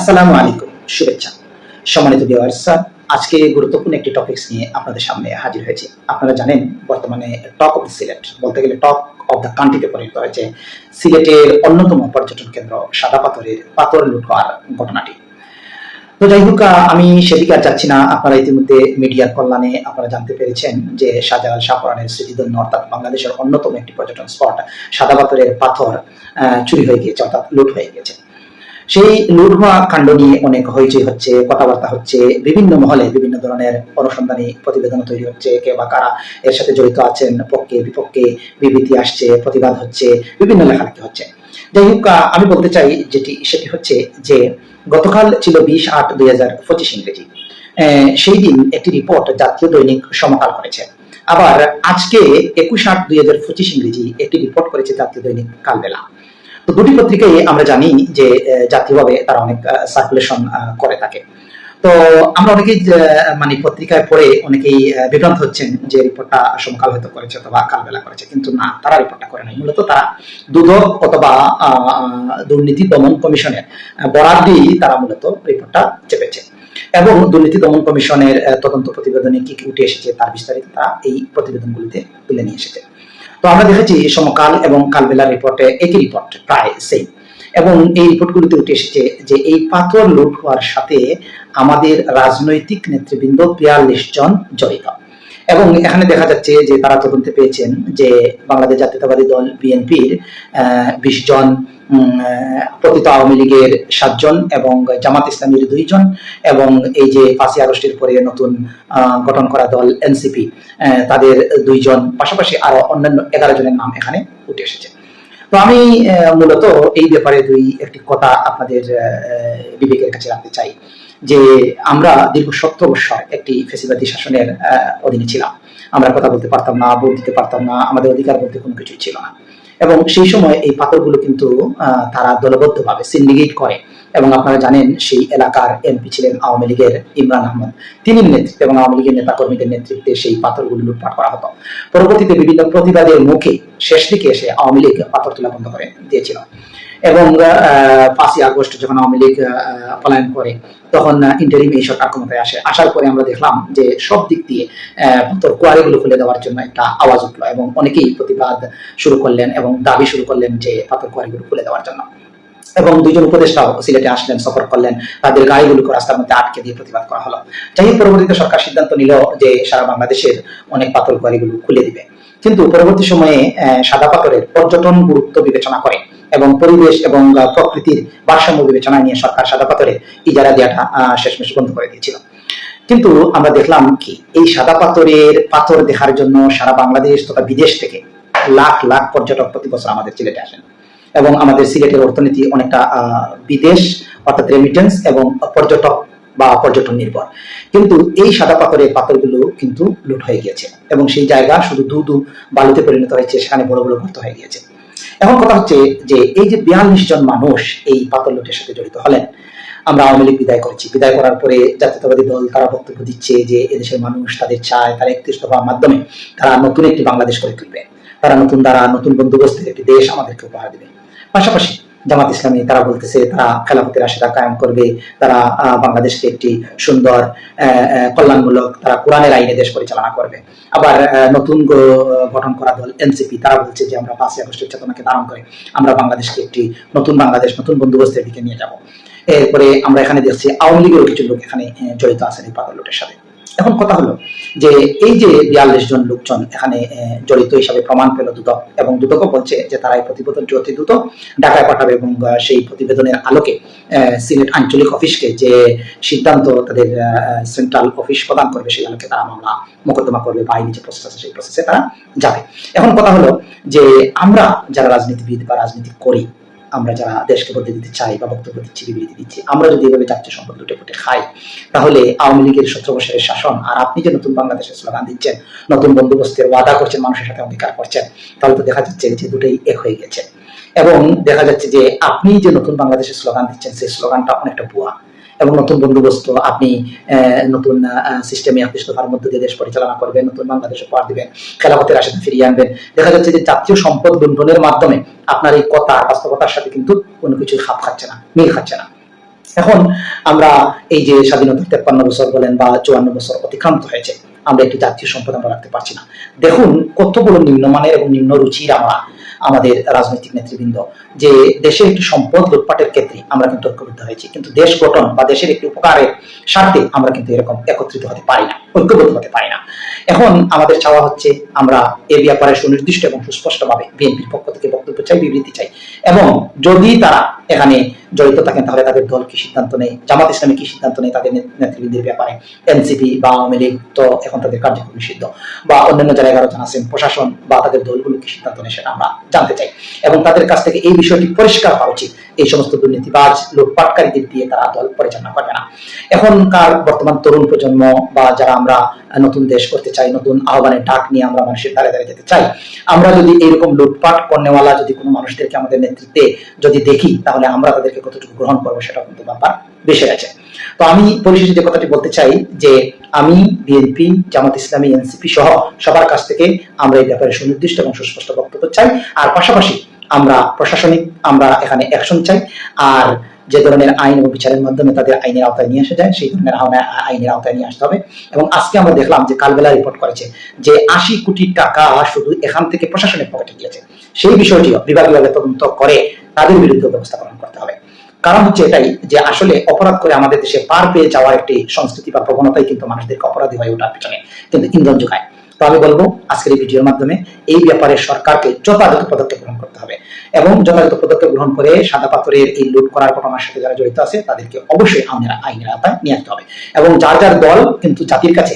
আসসালামু আলাইকুম, শুভেচ্ছা। সম্মানিত ভিউয়ার্স আজকে গুরুত্বপূর্ণ একটি টপিকস নিয়ে আপনাদের সামনে হাজির হয়েছে। আপনারা জানেন, বর্তমানে টক অফ সিলেট বলতে গেলে টক অফ দ্য কান্ট্রিতে পরিণত হয়েছে সিলেটের অন্যতম পর্যটন কেন্দ্র সাদা পাথরের পাথর লুট হওয়ার ঘটনাটি। তো যাই হোক আমি সেদিকে আর যাচ্ছি না। আপনারা ইতিমধ্যে মিডিয়ার কল্যাণে আপনারা জানতে পেরেছেন যে শাহজালাল শাহপুরানের স্মৃতিধন্য অর্থাৎ বাংলাদেশের অন্যতম একটি পর্যটন স্পট সাদা পাথরের পাথর চুরি হয়ে গিয়েছে, অর্থাৎ লুট হয়ে গেছে সেই লুট কাণ্ড নিয়ে অনেক হইচই হচ্ছে, কথাবার্তা হচ্ছে, বিভিন্ন মহলে বিভিন্ন ধরনের অনুসন্ধানী প্রতিবেদন তৈরি হচ্ছে, কে বা কারা এর সাথে জড়িত আছেন, পক্ষে, বিপক্ষে, বিবৃতি আসছে, প্রতিবাদ হচ্ছে, বিভিন্ন লেখালেখি হচ্ছে। যাই হোক আমি বলতে চাই যেটি, সেটি হচ্ছে যে গতকাল ছিল বিশ আট দুই হাজার পঁচিশ ইংরেজি। সেই দিন একটি রিপোর্ট জাতীয় দৈনিক সমকাল করেছে। আবার আজকে একুশ আট দুই হাজার পঁচিশ ইংরেজি একটি রিপোর্ট করেছে জাতীয় দৈনিক কালবেলা। তো দুটি পত্রিকায় আমরা জানি যে জাতীয়ভাবে তারা অনেক সার্কুলেশন করে থাকে। তো আমরা অনেকেই মানে পত্রিকায় পড়ে অনেকেই বিভ্রান্ত হচ্ছেন যে রিপোর্টটা সমকাল হয়তো করেছে অথবা কালবেলা করেছে, কিন্তু না, তারা রিপোর্টটা করে নাই। মূলত তারা দুদক অথবা দুর্নীতি দমন কমিশনের বরাদ দিয়েই তারা মূলত রিপোর্টটা চেপেছে। এবং দুর্নীতি দমন কমিশনের তদন্ত প্রতিবেদনে কি কি উঠে এসেছে তার বিস্তারিত তারা এই প্রতিবেদনগুলিতে তুলে নিয়ে এসেছে। তো আমরা দেখেছি সমকাল এবং কালবেলা রিপোর্টে একই রিপোর্ট প্রায় সেই এবং এই রিপোর্টগুলিতে উঠে এসেছে যে এই পাথর লুট হওয়ার সাথে আমাদের রাজনৈতিক নেতৃবৃন্দ বিয়াল্লিশ জন জড়িত। এবং এখানে দেখা যাচ্ছে যে তারা তদন্তে পেয়েছেন যে বাংলাদেশ জাতীয়তাবাদী দল বিএনপির বিশ জন পতিত আওয়ামী লীগের সাতজন এবং জামাত ইসলামীর দুইজন এবং এই যে পাঁচই আগস্টের পরে নতুন গঠন করা দল এনসিপি তাদের দুইজন পাশাপাশি আরও অন্যান্য এগারো জনের নাম এখানে উঠে এসেছে। তো আমি মূলত এই ব্যাপারে দুই একটি কথা আপনাদের বিবেকের কাছে রাখতে চাই। যে আমরা দীর্ঘ সত্তর বছর একটি ফেসিবাদী শাসনের অধীনে ছিলাম। আমরা কথা বলতে পারতাম না, ভোট দিতে পারতাম না, আমাদের অধিকার বলতে কোনো কিছুই ছিল না। এবং সেই সময় এই পাথরগুলো কিন্তু তারা দলবদ্ধভাবে সিন্ডিকেট করে। এবং আপনারা জানেন সেই এলাকার এমপি ছিলেন আওয়ামী লীগের ইমরান আহমদ। তিনি নেতৃত্বে এবং আওয়ামী লীগের নেতা কর্মীদের নেতৃত্বে সেই পাথরগুলো লুটপাট করা হতো। পরবর্তীতে বিভিন্ন প্রতিবাদের মুখে শেষ দিকে এসে আওয়ামী লীগ পাথর তোলা বন্ধ করে দিয়েছিল। এবং পাঁচই আগস্ট যখন আওয়ামী লীগ পলায়ন করে, তখন ইন্টারিম এই সরকার ক্ষমতায় আসে। আসার পরে আমরা দেখলাম যে সব দিক দিয়ে পাথর কোয়ারিগুলো খুলে দেওয়ার জন্য একটা আওয়াজ উঠল এবং অনেকেই প্রতিবাদ শুরু করলেন এবং দাবি শুরু করলেন যে পাথর কোয়ারিগুলো খুলে দেওয়ার জন্য। এবং দুইজন উপদেষ্টাও সিলেটে আসলেন, সফর করলেন। তাদের গাড়িগুলোকে রাস্তার মধ্যে আটকে দিয়ে প্রতিবাদ করা হলো। যাই হোক, পরবর্তীতে সরকার সিদ্ধান্ত নিল যে সারা বাংলাদেশের অনেক পাথর কোয়ারিগুলো খুলে দিবে। কিন্তু পরবর্তী সময়ে সাদা পাথরের পর্যটন গুরুত্ব বিবেচনা করে এবং পরিবেশ এবং প্রকৃতির ভারসাম্য বিবেচনায় নিয়ে সরকার সাদা পাথরে ইজারা দেওয়াটা শেষমেশ বন্ধ করে দিয়েছিল। কিন্তু আমরা দেখলাম কি, এই সাদা পাথরের পাথর দেখার জন্য সারা বাংলাদেশ তথা বিদেশ থেকে লাখ লাখ পর্যটক প্রতি বছর আমাদের সিলেটে আসেন। এবং আমাদের সিলেটের অর্থনীতি অনেকটা বিদেশ, অর্থাৎ রেমিটেন্স এবং পর্যটক বা পর্যটন নির্ভর। কিন্তু এই সাদা পাথরের পাথরগুলো কিন্তু লুট হয়ে গিয়েছে এবং সেই জায়গা শুধু দু দু বালুতে পরিণত হয়েছে, সেখানে বড় বড় গর্ত হয়ে গিয়েছে। এখন কথা হচ্ছে যে এই যে বিয়াল্লিশ জন মানুষ এই পাথর লুটের সাথে জড়িত হলেন, আমরা আওয়ামী লীগ বিদায় করেছি। বিদায় করার পরে জাতীয়তাবাদী দল তারা বক্তব্য দিচ্ছে যে এদেশের মানুষ তাদের চায়, তারা একত্রিশ দফার মাধ্যমে তারা নতুন একটি বাংলাদেশ করে তুলবে। তারা নতুন দ্বারা, নতুন বন্দোবস্তের একটি দেশ আমাদেরকে উপহার দেবে। পাশাপাশি জামাত ইসলামী তারা বলতেছে, তারা খেলাফতের আশিরা কায়েম করবে, তারা বাংলাদেশকে একটি সুন্দর কল্যাণমূলক তারা কোরআনের আইনে দেশ পরিচালনা করবে। আবার নতুন গঠন করা দল এনসিপি, তারা বলছে যে আমরা পাঁচই আগস্টের চেতনাকে ধারণ করে আমরা বাংলাদেশকে একটি নতুন বাংলাদেশ, নতুন বন্দোবস্তের দিকে নিয়ে যাব। এরপরে আমরা এখানে দেখছি আওয়ামী লীগেরও কিছু লোক এখানে জড়িত আছেন এই পাগল সাথে। এখন কথা হলো যে এই যে বিয়াল্লিশ জন লোকজন এখানে জড়িত হিসাবে প্রমাণ পেল দুদক, এবং দুদকও বলছে যে তারা এই প্রতিবেদনটি অতি দ্রুত ঢাকায় পাঠাবে এবং সেই প্রতিবেদনের আলোকে সিলেট আঞ্চলিক অফিসকে যে সিদ্ধান্ত তাদের সেন্ট্রাল অফিস প্রদান করবে সেই আলোকে তারা মামলা মোকদ্দমা করবে, বা আইনি যে প্রসেস আছে সেই প্রসেসে তারা যাবে। এখন কথা হলো যে আমরা যারা রাজনীতিবিদ বা রাজনীতি করি আমরা যারা দেশকে বদলে দিতে চাই বা বক্তব্য দিচ্ছি, বিবৃতি দিচ্ছি, আমরা যদি এভাবে জাতীয় সম্পদ লুটে পুটে খাই, তাহলে আওয়ামী লীগের সতেরো বছরের শাসন আর আপনি যে নতুন বাংলাদেশের স্লোগান দিচ্ছেন, নতুন বন্দোবস্তের ওয়াদা করছেন, মানুষের সাথে অঙ্গীকার করছেন, তাহলে তো দেখা যাচ্ছে যে দুটোই এক হয়ে গেছে। এবং দেখা যাচ্ছে যে আপনি যে নতুন বাংলাদেশের স্লোগান দিচ্ছেন, সেই স্লোগানটা অনেকটা ভুয়া। এবং নতুন বন্দোবস্ত, আপনি নতুন সিস্টেমে একত্রিশ দফার মধ্যে দিয়ে দেশ পরিচালনা করবেন, নতুন বাংলাদেশ উপহার দিবেন খেলাফতের আশাতে ফিরিয়ে আনবেন। দেখা যাচ্ছে যে জাতীয় সম্পদ লুণ্ঠনের মাধ্যমে আপনার এই কথা বাস্তবতার সাথে কিন্তু কোনো কিছু খাপ খাচ্ছে না, মিল খাচ্ছে না। এখন আমরা এই যে স্বাধীনতার তেপ্পান্ন বছর বলেন বা চুয়ান্ন বছর অতিক্রান্ত হয়েছে, আমরা একটি জাতীয় সম্পদ আমরা রাখতে পারছি না। দেখুন কতগুলো নিম্নমানের এবং নিম্ন রুচির আমরা আমাদের রাজনৈতিক নেতৃবৃন্দ, যে দেশের একটি সম্পদ লুটপাটের ক্ষেত্রে আমরা কিন্তু ঐক্যবদ্ধ হয়েছি। কিন্তু দেশ গঠন বা দেশের একটি উপকারের স্বার্থে আমরা কিন্তু এরকম একত্রিত হতে পারি না। ঐক্যবদ্ধ হতে পারি না। এখন আমাদের চাওয়া হচ্ছে আমরা এ ব্যাপারে সুনির্দিষ্ট এবং সুস্পষ্টভাবে বিএনপির পক্ষ থেকে বক্তব্য চাই, বিবৃতি চাই। এবং যদি তারা এখানে জড়িত থাকেন, তাহলে তাদের দল কি সিদ্ধান্ত নেই জামাত ইসলামী কি সিদ্ধান্ত নেই তাদের নেত- নেতৃবৃন্দের ব্যাপারে? এনসিপি বা আওয়ামী লীগ তো এখন তাদের কার্যক্রম নিষিদ্ধ। বা অন্যান্য যারা এগারো জন আছেন, প্রশাসন বা তাদের দলগুলো কি সিদ্ধান্ত নেই সেটা আমরা জানতে চাই। এবং তাদের কাছ থেকে এই বিষয়টি পরিষ্কার হওয়া উচিত। এই সমস্ত দুর্নীতিবাজ, লুটপাটকারীদের দিয়ে তারা দল পরিচালনা করবে না। এখনকার বর্তমান তরুণ প্রজন্ম বা যারা আমরা নতুন দেশ করতে চাই, নতুন আহ্বানের ডাক নিয়ে আমরা মানুষের দ্বারে দ্বারে যেতে চাই। আমরা যদি এরকম লুটপাট করনেওয়ালা যদি কোনো মানুষদেরকে আমাদের নেতৃত্বে যদি দেখি, তাহলে আমরা তাদেরকে কতটুকু গ্রহণ করব সেটা কিন্তু ব্যাপার বেশি আছে। তো আমি পরিশেষে যে কথাটি বলতে চাই, যে আমি বিএনপি জামাত ইসলামী এনসিপি সহ সবার কাছ থেকে আমরা এই ব্যাপারে সুনির্দিষ্ট এবং সুস্পষ্ট বক্তব্য চাই। আর পাশাপাশি আমরা প্রশাসনিক, আমরা এখানে অ্যাকশন চাই। আর যে ধরনের আইন এবং বিচারের মাধ্যমে তাদের আইনের আওতায় নিয়ে আসা যায়, সেই ধরনের আইনের আওতায় নিয়ে আসতে হবে। এবং আজকে আমরা দেখলাম যে কালবেলা রিপোর্ট করেছে যে আশি কোটি টাকা শুধু এখান থেকে প্রশাসনের পকেটে গিয়েছে। সেই বিষয়টিও বিভাগীয়ভাবে তদন্ত করে তাদের বিরুদ্ধে ব্যবস্থা গ্রহণ করতে হবে। কারণ হচ্ছে এটাই যে আসলে অপরাধ করে আমাদের দেশে পার পেয়ে যাওয়ার একটি সংস্কৃতি বা প্রবণতাই কিন্তু মানুষদেরকে অপরাধী হয়ে ওঠার পিছনে কিন্তু ইন্ধন যোগায়। তো আমি বলব, আজকের এই ভিডিওর মাধ্যমে এই ব্যাপারে সরকারকে যথাযথ পদক্ষেপ গ্রহণ করতে হবে। এবং যথাযথ পদক্ষেপ গ্রহণ করে সাদা পাথরের এই লুট করার ঘটনার সাথে যারা জড়িত আছে, তাদেরকে অবশ্যই আমাদের আইনের আওতায় নিয়ে আসতে হবে। এবং যার যার দল কিন্তু জাতির কাছে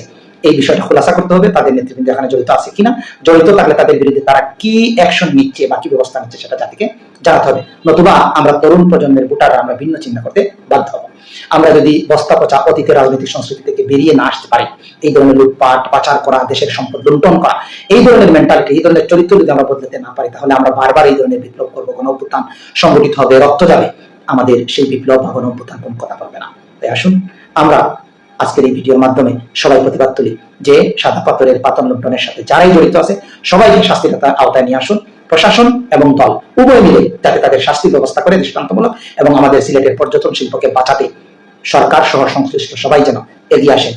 এই বিষয়টা খোলাসা করতে হবে, তাদের নেতৃবৃন্দ এখানে জড়িত আছে কিনা, জড়িত থাকলে তাদের বিরুদ্ধে তারা কি অ্যাকশন নিচ্ছে বা কি ব্যবস্থা নিচ্ছে সেটা জাতিকে জানাতে হবে। নতুবা আমরা তরুণ প্রজন্মের ভোটাররা আমরা ভিন্ন চিন্তা করতে বাধ্য হব। আমরা যদি বস্তা পচা অতীতের রাজনৈতিক সংস্কৃতি থেকে বেরিয়ে না আসতে পারি, এই ধরনের লুটপাট, পাচার করা, দেশের সম্পদ লুণ্ঠন করা, এই ধরনের মেন্টালিটি এই ধরনের চরিত্র যদি আমরা বদলাতে না পারি, তাহলে আমরা বারবার এই ধরনের বিপ্লব করব, কোনো অভ্যুত্থান সংগঠিত হবে, রক্ত যাবে। আমাদের সেই বিপ্লব বা কোনো অভ্যুত্থান কোনো কথা বলবে না। তাই আসুন, আমরা আজকের এই ভিডিওর মাধ্যমে সবাই প্রতিবাদ তুলি যে সাদা পাথরের পাতন লুণ্ঠনের সাথে যারাই জড়িত আছে, সবাইকে শাস্তির আওতা- আওতায় নিয়ে আসুন। প্রশাসন এবং দল, উভয় মিলে যাতে তাদের শাস্তির ব্যবস্থা করে দৃষ্টান্তমূলক এবং আমাদের সিলেটের পর্যটন শিল্পকে বাঁচাতে সরকার সহ সংশ্লিষ্ট সবাই যেন এগিয়ে আসেন